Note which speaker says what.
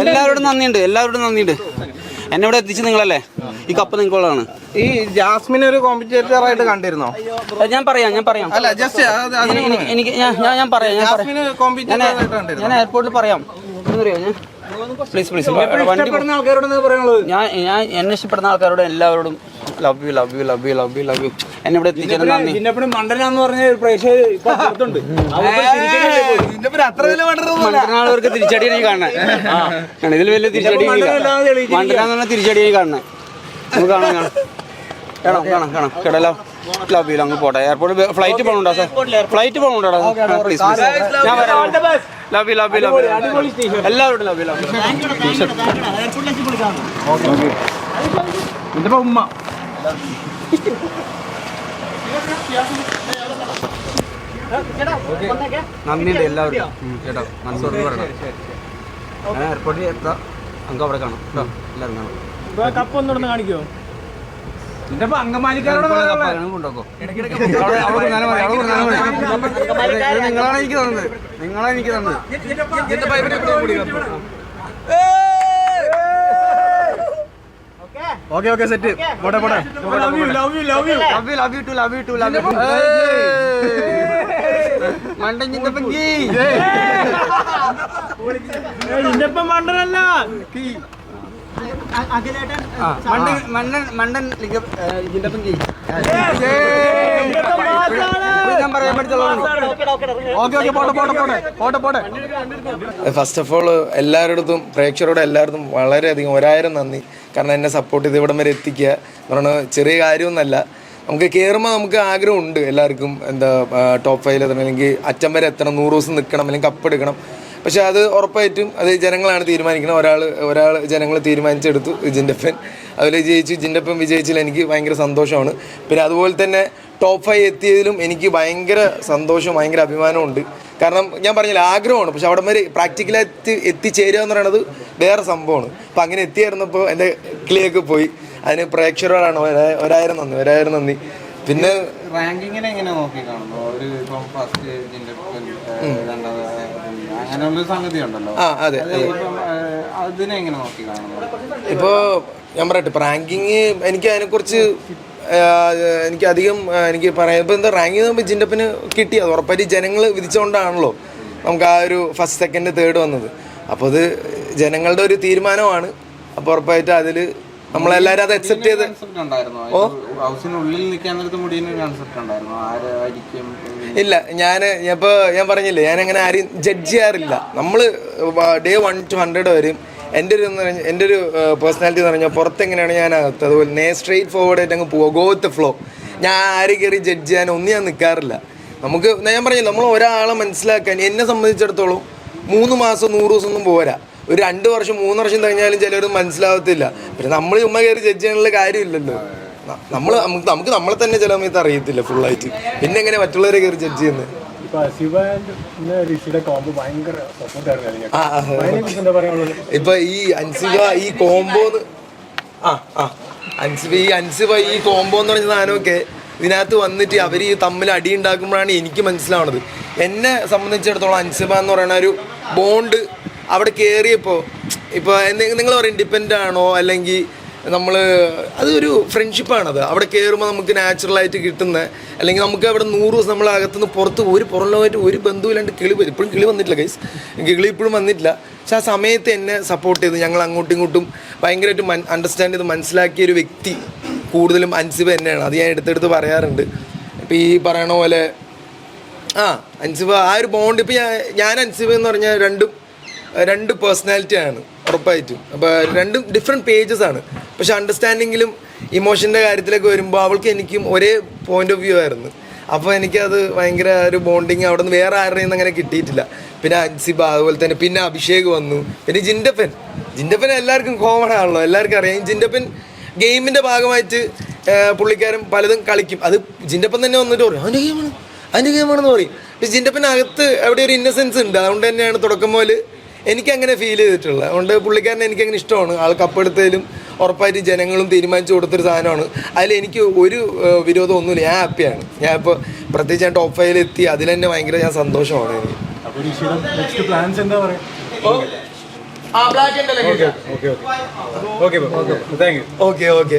Speaker 1: എല്ലാവരോടും നന്ദിയുണ്ട്. എല്ലാവരോടും നന്ദിയുണ്ട്. എന്നെ ഇവിടെ എത്തിച്ച് നിങ്ങളല്ലേ? ഈ കപ്പ് നിങ്ങളാണ്
Speaker 2: ഈ ജാസ്മിൻ ഒരു കോമ്പറ്റേറ്റർ ആയിട്ട് കണ്ടിരുന്നോ
Speaker 1: ഞാൻ പറയാം ഞാൻ പറയാം.
Speaker 2: അല്ല ജസ്റ്റ്
Speaker 1: എനി- എനിക്ക് ഞാൻ ഞാൻ- പറയാം ഞാൻ എയർപോർട്ടിൽ പറയാം. ഞാൻ പ്ലീസ് പ്ലീസ് ഞാൻ ഞാൻ എന്നെ ഇഷ്ടപ്പെടുന്ന ആൾക്കാരോട് എല്ലാവരോടും love you love you love you love you love you എന്നെ ഇവിടെ എത്തിച്ചത് നന്ദി.
Speaker 3: നിന്നെപ്പഴും മണ്ടനാന്ന് പറഞ്ഞ ഒരു പ്രേക്ഷകർ ഇപ്പൊ പുറത്തുണ്ട്.
Speaker 1: മണ്ടനാളവർക്ക് ഇതിൽ വലിയ തിരിച്ചടി
Speaker 3: മണ്ടനല്ലാതെ തെളിയിച്ചിരിക്കുകയാ.
Speaker 1: മണ്ടനാന്ന് പറഞ്ഞ തിരിച്ചടി എനിക്ക് കാണണേ നമുക്ക് കാണാം കാണാം. കാണാം കാണാം കാണാം. കേടല്ലോ ലവ് യു അങ്ങ് പോട്ടെ. എയർപോർട്ട് ഫ്ലൈറ്റ് പോകണുണ്ടോ സാർ ഫ്ലൈറ്റ് പോകണുണ്ടോ പ്ലീസ് പ്ലീസ് ഞാൻ വരാം. Love you love you love you എല്ലാവരോടും ലവ് യു ലവ് യു
Speaker 3: ഉമ്മ?
Speaker 1: നന്ദിയുണ്ട് എല്ലാവർക്കും കേട്ടോ മനസ്സോട് പറയണം ഞാൻ എയർപോർട്ടിൽ എത്താം നമുക്ക് അവിടെ കാണാം കേട്ടോ എല്ലാവരും കാണാം
Speaker 3: കപ്പ് ഒന്നുകൂടെ കാണിക്കോ നിന്റെ അങ്കമാലിക്കാരോട്
Speaker 1: കൊണ്ടോക്കോ അവിടെ അവിടെ കൊടുത്താലും മതി, അവിടെ കൊടുത്താലും മതി. ഇത് നിങ്ങളാണ് എനിക്ക് തന്നത് നിങ്ങളാണ് എനിക്ക് തന്നത്
Speaker 2: ഓക്കെ ഓക്കെ സെറ്റ് പോട്ടെ പോട്ടെ.
Speaker 3: Love you love you love you
Speaker 1: love you love you too love you too love you മണ്ടൻ ചിന്തപ്പങ്കി
Speaker 3: നിന്റെപ്പം മണ്ടനല്ല.
Speaker 1: ആ, മണ്ടൻ. മണ്ടൻ മണ്ടൻ കി ഏ,
Speaker 4: ഫസ്റ്റ് ഓഫ് ഓൾ എല്ലാവരുടെ പ്രേക്ഷകരോട് എല്ലാവരും വളരെയധികം ഒരായിരം നന്ദി. കാരണം എന്നെ സപ്പോർട്ട് ചെയ്ത് ഇവിടം വരെ എത്തിക്കുക എന്ന് പറയുന്നത് ചെറിയ കാര്യമൊന്നുമല്ല. നമുക്ക് കയറുമ്പോൾ നമുക്ക് ആഗ്രഹമുണ്ട് എല്ലാവർക്കും എന്താ ടോപ്പ് ഫൈവിൽ എത്തണം അല്ലെങ്കിൽ അറ്റം വരെ എത്തണം നൂറ് ദിവസം നിൽക്കണം അല്ലെങ്കിൽ കപ്പ് എടുക്കണം. പക്ഷെ അത് ഉറപ്പായിട്ടും അത് ജനങ്ങളാണ് തീരുമാനിക്കുന്നത്. ഒരാൾ ഒരാൾ ജനങ്ങൾ തീരുമാനിച്ചെടുത്തു ജിൻഡപ്പൻ അതിൽ ജയിച്ചു ജിൻഡപ്പൻ വിജയിച്ചതിൽ എനിക്ക് ഭയങ്കര സന്തോഷമാണ്. പിന്നെ അതുപോലെ തന്നെ ടോപ്പ് ഫൈവ് എത്തിയതിലും എനിക്ക് ഭയങ്കര സന്തോഷവും ഭയങ്കര അഭിമാനമുണ്ട് കാരണം ഞാൻ പറഞ്ഞില്ല ആഗ്രഹമാണ്. പക്ഷെ അവിടെ വരെ പ്രാക്ടിക്കലായിട്ട് എത്തിച്ചേരുക എന്ന് പറയുന്നത് വേറെ സംഭവമാണ്. അപ്പം അങ്ങനെ എത്തിയായിരുന്നപ്പോൾ എന്റെ കിളിയൊക്കെ പോയി. അതിന് പ്രേക്ഷകരോടാണ് ഒരാ- ഒരായിരം നന്ദി ഒരായിരം നന്ദി. പിന്നെ
Speaker 2: റാങ്കിങ്ങിനെ എങ്ങനെ നോക്കി കാണുന്നു? ഒരു ഇപ്പം ഫസ്റ്റ് രണ്ടാമത് അങ്ങനെയുള്ള സംഗതി ഉണ്ടല്ലോ.
Speaker 4: ആ അതെ അതെ
Speaker 2: അതിനെ എങ്ങനെ നോക്കി കാണുന്നു?
Speaker 4: ഇപ്പോൾ ഞാൻ പറയട്ടെ റാങ്കിങ് എനിക്ക് അതിനെക്കുറിച്ച് എനിക്ക് അധികം എനിക്ക് പറയാം ഇപ്പോൾ എന്താ റാങ്കിങ് നമ്മൾ ജിൻഡപ്പിന് കിട്ടിയത് ഉറപ്പായിട്ട് ജനങ്ങൾ വിധിച്ചുകൊണ്ടാണല്ലോ നമുക്ക് ആ ഒരു ഫസ്റ്റ് സെക്കൻഡ് തേർഡ് വന്നത്. അപ്പോൾ അത് ജനങ്ങളുടെ ഒരു തീരുമാനമാണ്. അപ്പോൾ ഉറപ്പായിട്ട് അതിൽ നമ്മളെല്ലാവരും അത് അക്സെപ്റ്റ് ചെയ്ത്
Speaker 2: ഓ?
Speaker 4: ഇല്ല ഞാൻ ഇപ്പോൾ ഞാൻ പറഞ്ഞില്ലേ ഞാൻ അങ്ങനെ ആരെയും ജഡ്ജ് ചെയ്യാറില്ല. നമ്മൾ ഡേ വൺ ടു ഹൺഡ്രഡ് വരും. എന്റെ ഒരു എന്റെ ഒരു പേഴ്സണാലിറ്റി എന്ന് പറഞ്ഞാൽ പുറത്തെങ്ങനെയാണ് ഞാൻ അകത്ത്? അതുപോലെ നേ സ്ട്രെയിറ്റ് ഫോർവേഡ് ആയിട്ട് അങ്ങ് പോവുക. ഗോ വിത്ത് ഫ്ലോ ഞാൻ ആര് കയറി ജഡ്ജ് ചെയ്യാൻ ഒന്നും ഞാൻ നിൽക്കാറില്ല നമുക്ക് ഞാൻ പറഞ്ഞില്ല നമ്മൾ ഒരാളെ മനസ്സിലാക്കാൻ എന്നെ സംബന്ധിച്ചിടത്തോളം മൂന്ന് മാസം നൂറ് ദിവസം ഒന്നും പോരാ. ഒരു രണ്ട് വർഷം മൂന്ന് വർഷം കഴിഞ്ഞാലും ചിലരൊന്നും മനസ്സിലാവത്തില്ല. പിന്നെ നമ്മൾ ചുമ്മാ കയറി ജഡ്ജ് ചെയ്യാനുള്ള കാര്യമില്ലല്ലോ. നമ്മൾ നമുക്ക് നമ്മളെ തന്നെ ചില സമയത്ത് അറിയത്തില്ല ഫുള്ളായിട്ട് പിന്നെ എങ്ങനെ മറ്റുള്ളവരെ കയറി ജഡ്ജ് ചെയ്യുന്നത്?
Speaker 3: ശിവ ഋഷിയുടെ ഭയങ്കര സപ്പോർട്ടായിരുന്നു. എന്താ പറയാനുള്ളത്?
Speaker 4: ഇപ്പൊ ഈ അൻസിബ ഈ കോംബോന്ന് ആ ആ. അൻസിബ ഈ അൻസിബ ഈ കോംബോ എന്ന് പറഞ്ഞ സാധനമൊക്കെ ഇതിനകത്ത് വന്നിട്ട് അവർ ഈ തമ്മിൽ അടി ഉണ്ടാക്കുമ്പോഴാണ് എനിക്ക് മനസ്സിലാവുന്നത് എന്നെ സംബന്ധിച്ചിടത്തോളം അൻസിബ എന്ന് പറയുന്ന ഒരു ബോണ്ട് അവിടെ കയറിയപ്പോൾ ഇപ്പോൾ നിങ്ങൾ പറയും ഡിപ്പെൻഡ് ആണോ? അല്ലെങ്കിൽ നമ്മൾ അതൊരു ഫ്രണ്ട്ഷിപ്പാണത് അവിടെ കയറുമ്പോൾ നമുക്ക് നാച്ചുറലായിട്ട് കിട്ടുന്ന അല്ലെങ്കിൽ നമുക്ക് അവിടെ നൂറ് ദിവസം നമ്മൾ അകത്തുനിന്ന് പുറത്ത് ഒരു പുറം ഒരു ബന്ധുവില്ലാണ്ട് കിളി വരും ഇപ്പോഴും കിളി വന്നിട്ടില്ല ഗൈസ് കിളി ഇപ്പോഴും വന്നിട്ടില്ല. പക്ഷെ ആ സമയത്ത് എന്നെ സപ്പോർട്ട് ചെയ്ത് ഞങ്ങൾ അങ്ങോട്ടും ഇങ്ങോട്ടും ഭയങ്കരമായിട്ട് മൻ അണ്ടർസ്റ്റാൻഡ് ചെയ്ത് മനസ്സിലാക്കിയ ഒരു വ്യക്തി കൂടുതലും അൻസിബ തന്നെയാണ്. അത് ഞാൻ എടുത്തെടുത്ത് പറയാറുണ്ട്. ഇപ്പോൾ ഈ പറയണ പോലെ ആ അൻസിബ ആ ഒരു ബോണ്ട് ഇപ്പം ഞാൻ ഞാൻ അൻസിബ എന്ന് പറഞ്ഞാൽ രണ്ടും രണ്ട് പേഴ്സണാലിറ്റിയാണ് ഉറപ്പായിട്ടും. അപ്പോൾ രണ്ടും ഡിഫറെന്റ് പേജസ് ആണ്. പക്ഷെ അണ്ടർസ്റ്റാൻഡിങ്ങിലും ഇമോഷന്റെ കാര്യത്തിലൊക്കെ വരുമ്പോൾ അവൾക്ക് എനിക്കും ഒരേ പോയിന്റ് ഓഫ് വ്യൂ ആയിരുന്നു. അപ്പോൾ എനിക്കത് ഭയങ്കര ഒരു ബോണ്ടിങ് അവിടെ നിന്ന് വേറെ ആരുടെ നിന്ന് അങ്ങനെ കിട്ടിയിട്ടില്ല. പിന്നെ അൻസിബ അതുപോലെ തന്നെ പിന്നെ അഭിഷേക് വന്നു. പിന്നെ ജിൻഡപ്പൻ. ജിൻഡപ്പൻ എല്ലാവർക്കും കോമൺ ആണല്ലോ. എല്ലാവർക്കും അറിയാം. ജിൻഡപ്പൻ ഗെയിമിന്റെ ഭാഗമായിട്ട് പുള്ളിക്കാരൻ പലതും കളിക്കും. അത് ജിൻഡപ്പൻ തന്നെ വന്നിട്ട് പറയും അവന്റെ ഗെയിമാണ് അതിന്റെ ഗെയിമാണെന്ന് പറയും. പക്ഷെ ജിൻഡപ്പനകത്ത് അവിടെ ഒരു ഇന്നസെൻസ് ഉണ്ട്. അതുകൊണ്ട് തന്നെയാണ് തുടക്കം മുതൽ എനിക്ക് അങ്ങനെ ഫീൽ ചെയ്തിട്ടുള്ളത് അതുകൊണ്ട് പുള്ളിക്കാരനെ എനിക്കങ്ങനെ ഇഷ്ടമാണ്. ആൾ കപ്പെടുത്തതിലും ഉറപ്പായിട്ട് ജനങ്ങളും തീരുമാനിച്ചു കൊടുത്തൊരു സാധനമാണ്. അതിൽ എനിക്ക് ഒരു ഏഹ്, വിരോധം ഒന്നുമില്ല. ഞാൻ ഹാപ്പിയാണ് ഞാൻ ഇപ്പോൾ പ്രത്യേകിച്ച് ഞാൻ ടോപ്പ് ഫൈവിൽ എത്തി അതിൽ തന്നെ ഭയങ്കര ഞാൻ സന്തോഷമാണ് എനിക്ക്.
Speaker 5: അപ്പോൾ ഋഷിയുടെ നെക്സ്റ്റ് പ്ലാൻസ് എന്താ പറയാ?
Speaker 4: ആ ബ്ലാക്ക് ഉണ്ടല്ലോ
Speaker 5: okay okay okay okay thank you
Speaker 4: okay okay